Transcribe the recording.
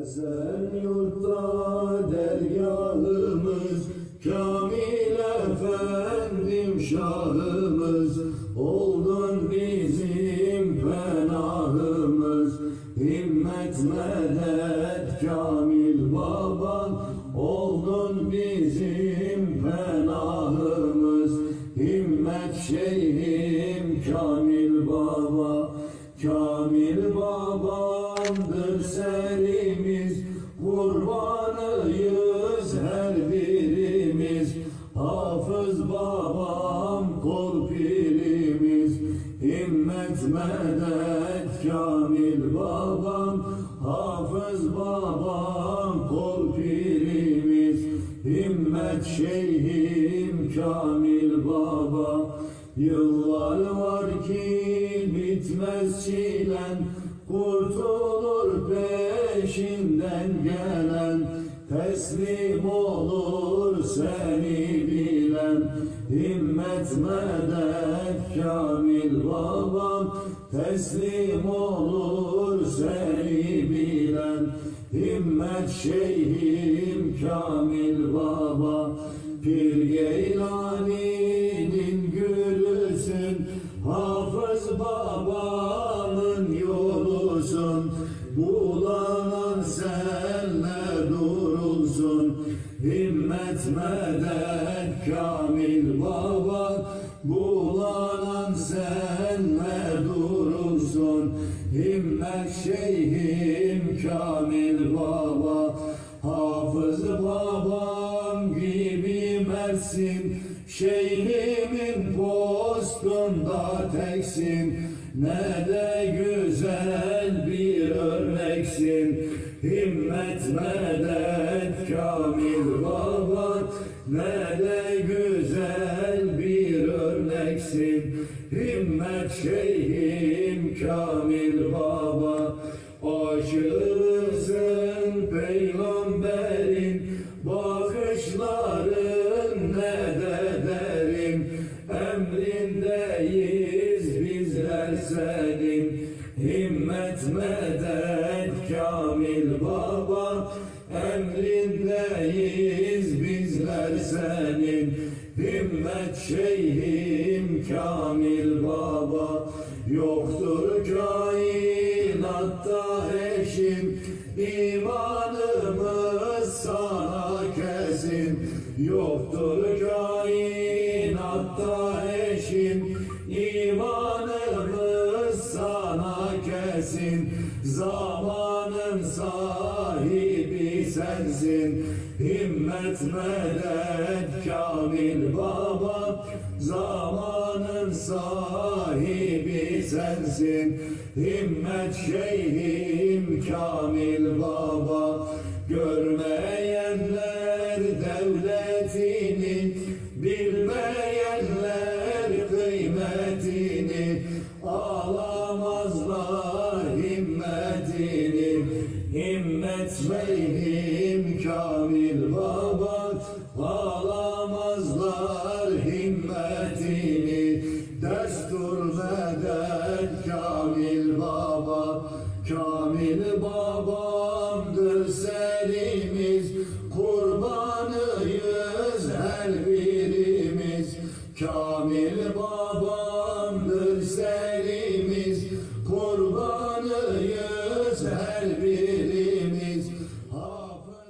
Esenyurt'ta dergahımız Kamil efendim şahımız. Oldun bizim penahımız. Himmet medet Kamil baban. Oldun bizim penahımız. Himmet şeyhim Kamil baba. Kamil babamdır serimiz Kurbanıyız her birimiz. Hafız babam kol pirimiz Himmet medet Kamil babam. Hafız babam kol pirimiz Himmet şeyhim Kamil baba Yıllar var ki bitmez çilen Kurtulur peşinden gelen Teslim olur seni bilen. Himmet medet Kamil babam Teslim olur seni bilen. Himmet şeyhim Kamil baba Pir Geylani'nin Himmet medet Kamil baba Bulanan senle durulsun Himmet şeyhim Kamil baba. Hafız babam gibi mersin Şeyhimin postunda teksin. Ne de güzel bir örneksin Himmet medet Kamil baba Ne de güzel bir örneksin. Himmet şeyhim Kamil baba Aşığısın peygamberin Bakışların ne de derin. Emrindeyiz bizler senin. Himmet medet Kamil baba Emrindeyiz bizler senin. Himmet şeyhim Kamil baba Yoktur kainatta eşin İmanımız sana kesin Yoktur kainatta eşin İmanımız sana kesin Zamanın sahibi sensin. Himmet medet Kamil baba Zamanın sahibi sensin. Himmet şeyhim Kamil baba Görmeyenler devletini Bilmeyenler kıymetini Alamazlar Himmet şeyhim Kamil baba Alamazlar himmetini. Destur medet Kamil baba? Kamil babamdır serimiz Kurbanıyız her birimiz. Kamil babamdır